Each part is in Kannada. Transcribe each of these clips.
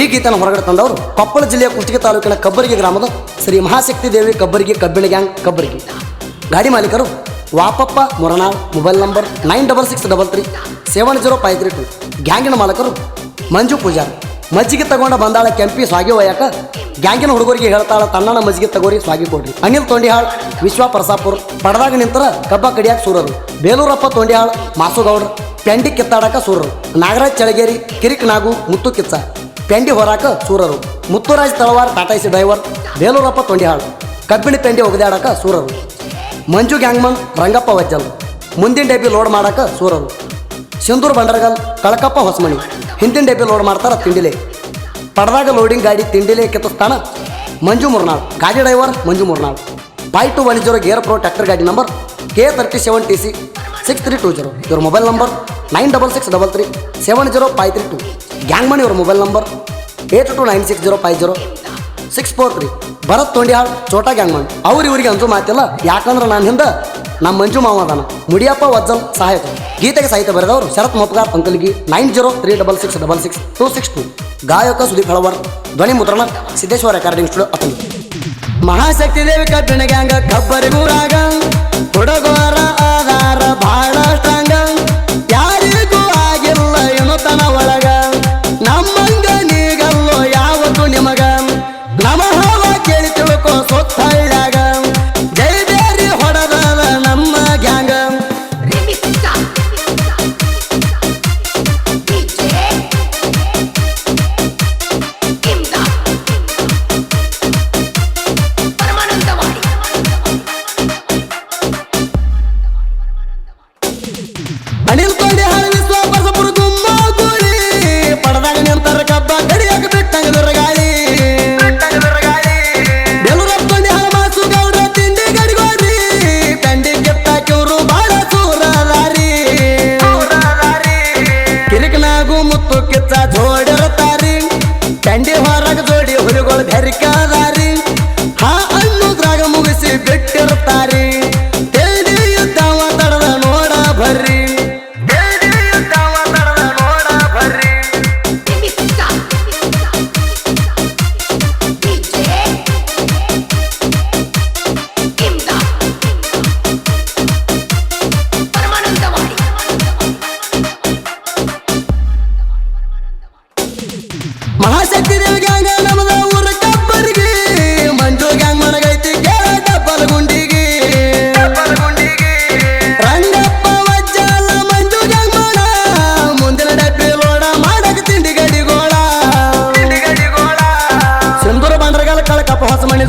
ಈ ಗೀತನ ಹೊರಗಡೆ ತಂದವರು ಕೊಪ್ಪಳ ಜಿಲ್ಲೆಯ ಕುಷ್ಟಗಿ ತಾಲೂಕಿನ ಕಬ್ಬರಿಗೆ ಗ್ರಾಮದ ಶ್ರೀ ಮಹಾಶಕ್ತಿ ದೇವಿ ಕಬ್ಬರಿಗೆ ಕಬ್ಬಿಣ ಗ್ಯಾಂಗ್ ಕಬ್ಬರಿಗೆ. ಗಾಡಿ ಮಾಲೀಕರು ವಾಪಪ್ಪ Muranal, mobile number nine double six double three seven zero five three two. ಗ್ಯಾಂಗಿನ ಮಾಲಕರು ಮಂಜು ಪೂಜಾರ್, ಮಜ್ಜಿಗೆ ತಗೊಂಡ ಬಂದಾಳ ಕೆಂಪಿ ಸ್ವಾಗಿ ಒಯ್ಯಾಕ ಗ್ಯಾಂಗಿನ ಹುಡುಗರಿಗೆ ಹೇಳ್ತಾಳ ತನ್ನನ ಮಜ್ಜಿಗೆ ತಗೋರಿ ಸ್ವಾಗಿ ಕೊಡ್ರಿ. ಅನಿಲ್ ತೊಂಡಿಹಾಳ್ ವಿಶ್ವ ಪ್ರಸಾಪುರ್ ಪಡದಾಗ ನಿಂತರ ಕಬ್ಬ ಕಡಿಯಾಕ ಸೂರರು. ಬೇಲೂರಪ್ಪ ತೊಂಡಿಹಾಳ್, ಮಾಸುಗೌಡ್ರ, ಪೆಂಡಿ ಕಿತ್ತಾಡಕ ಸೂರರು. ನಾಗರಾಜ್ ಚಳಗೇರಿ ಕಿರಿಕ್ ನಾಗು, ಮುತ್ತು ಕಿಚ್ಚ. ಪೆಂಡಿ ಹೊರಾಕ ಸೂರರು. Muthuraj Talawar Tata C driver, Belurappa ತೊಂಡಿಹಾಳು. ಕಬ್ಬಿಣಿ ಪೆಂಡಿ ಒಗದಾಡಕ ಸೂರರು. ಮಂಜು ಗ್ಯಾಂಗ್ಮನ್, ರಂಗಪ್ಪ ವಜ್ಜಲ್. ಮುಂದಿನ ಡಬ್ಬಿ ಲೋಡ್ ಮಾಡಕ ಸೂರರು. ಸಿಂಧೂರ್ ಬಂಡರಗಲ್, ಕಳಕಪ್ಪ ಹೊಸಮಣಿ. ಹಿಂದಿನ ಡಬ್ಬಿ ಲೋಡ್ ಮಾಡ್ತಾರ ತಿಂಡಿಲೆ. ಪಡ್ದಾಗ ಲೋಡಿಂಗ್ ಗಾಡಿ ತಿಂಡಿಲೆ ಕೆತ್ತಿಸ್ತಾನ ಮಂಜು ಮುರ್ನಾಳ್. ಗಾಡಿ driver Manju Murnal. By two one zero gear pro tractor ಗಾಡಿ number K thirty seven T C six three two zero. ಇವ್ರ mobile number nine double six double three seven zero five three two. Gang ಮನಿ ಇವ್ರ mobile number eight two nine six zero five zero six four three. Bharat Tondihal ಚೋಟಾ ಗ್ಯಾಂಗ್ ಮಾಡಿ ಅವ್ರು ಇವರಿಗೆ ಅಂತೂ ಮಾತಿಲ್ಲ, ಯಾಕಂದ್ರೆ ನಾನು ಹಿಂದೆ ನಮ್ಮ ಮಂಜು ಮಾವ ಅದಾನ. ಮುಡಿಯಪ್ಪ ವಜ್ಜಲ್ ಸಹಾಯಕ. ಗೀತೆಗೆ ಸಾಹಿತ್ಯ ಬರೆದವರು Sharath Mopgar Ankalgi nine zero three double six double six two six two. ಗಾಯಕ ಸುದೀಪ್ ಹಳವರ್, ಧ್ವನಿ ಮುದ್ರಣ, ಸಿದ್ದೇಶ್ವರ ರೆಕಾರ್ಡಿಂಗ್ ಸ್ಟುಡಿಯೋ ಅತನಿ ಮಹಾಶಕ್ತಿ ದೇವಿ ಕಬ್ಬಿಣ ಗ್ಯಾಂಗ ಕಬ್ಬರಿಗೂರಾಗ ಹುಡುಗರ ಆಧಾರ ಬಹಳ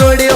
ಕಳಕಪ್ಪ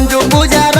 ಮಂಜು ಪೂಜಾರ